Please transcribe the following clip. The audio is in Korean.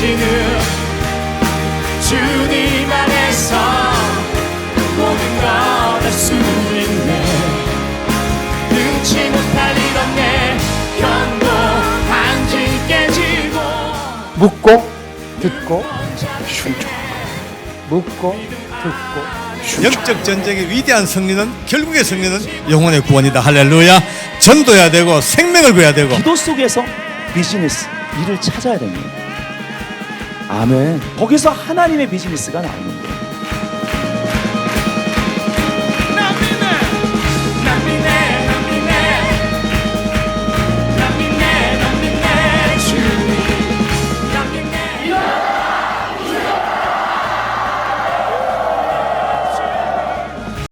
우리는 주님 안에서 모든 걸할수 있네. 능치 못할 일 없네. 견고 한지 깨지고 묻고 듣고 순종. 묻고 듣고 영적 전쟁의 위대한 승리는 결국의 승리는 영혼의 구원이다. 할렐루야. 전도해야 되고 생명을 구해야 되고 기도 속에서 비즈니스 일을 찾아야 됩니다 아멘. 거기서 하나님의 비즈니스가 나오는 거예요